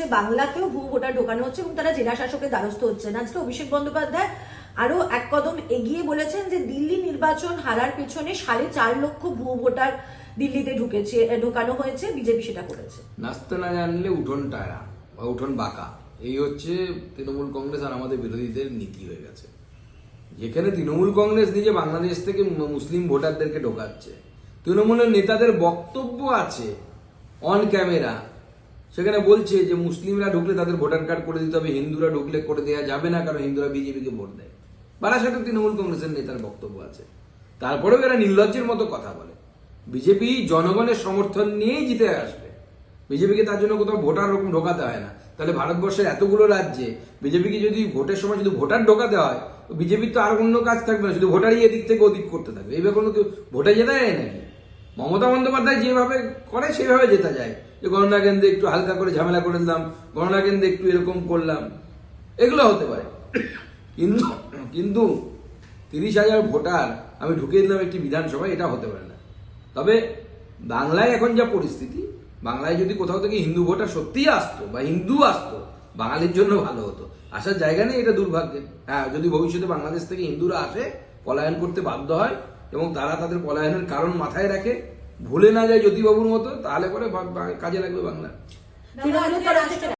হচ্ছে বাংলাতেও ভুয়ো ভোটার ঢোকানো হচ্ছে এবং তারা জেলা শাসকের দ্বারস্থ হচ্ছেন। আজকে অভিষেক বন্দ্যোপাধ্যায় আরও এক কদম এগিয়ে বলেছেন যে, দিল্লি নির্বাচন হারার পেছনে সাড়ে চার লক্ষ ভুয়ো ভোটার দিল্লিতে ঢুকেছে ঢোকানো হয়েছে, বিজেপি সেটা করেছে। নাচতে না জানলে উঠোন টায়া বা উঠোন বাঁকা। এই হচ্ছে তৃণমূল কংগ্রেস আর আমাদের বিরোধীদের নীতি হয়ে গেছে। যেখানে তৃণমূল কংগ্রেস নিজে বাংলাদেশ থেকে মুসলিম ভোটারদেরকে ঢোকাচ্ছে। তৃণমূলের নেতাদের বক্তব্য আছে অন ক্যামেরা সেখানে বলছে যে মুসলিমরা ঢুকলে তাদের ভোটার কার্ড করে দিতে হবে, হিন্দুরা ঢুকলে করে দেওয়া যাবে না, কারণ হিন্দুরা বিজেপিকে ভোট দেয়। বারাসাতে তৃণমূল কংগ্রেসের নেতার বক্তব্য আছে। তারপরেও এরা নির্লজ্জের মতো কথা বলে। বিজেপি জনগণের সমর্থন নিয়েই জিতে আসবে। বিজেপিকে তার জন্য কোথাও ভোটার রকম ঢোকাতে হয় না। তাহলে ভারতবর্ষের এতগুলো রাজ্যে বিজেপিকে যদি ভোটের সময় শুধু ভোটার ঢোকাতে হয় বিজেপির তো আর অন্য কাজ থাকবে না, শুধু ভোটারই এদিক থেকে ওদিক করতে থাকবে। এইভাবে কোনো কেউ ভোটে জেতা যায় নাকি? মমতা বন্দ্যোপাধ্যায় যেভাবে করে, সেভাবে জেতা যায়। যে গণনা কেন্দ্রে একটু হালকা করে ঝামেলা করে দিলাম গণনা কেন্দ্রে একটু এরকম করলাম, এগুলো হতে পারে। কিন্তু কিন্তু তিরিশ হাজার ভোটার, আমি ঢুকিয়ে দিলাম একটি বিধানসভায়, এটা হতে পারে না। তবে বাংলায় এখন যা পরিস্থিতি, বাংলায় যদি কোথাও থেকে হিন্দু ভোটার সত্যিই আসতো বা হিন্দু আসতো, বাঙালির জন্য ভালো হতো। আসার জায়গা নেই, এটা দুর্ভাগ্যের। হ্যাঁ যদি ভবিষ্যতে বাংলাদেশ থেকে হিন্দুরা আসে, পলায়ন করতে বাধ্য হয় এবং তারা তাদের পলায়নের কারণ মাথায় রাখে ভুলে না যায় জ্যোতিবাবুর মতো, তাহলে পরে কাজে লাগবে বাংলা।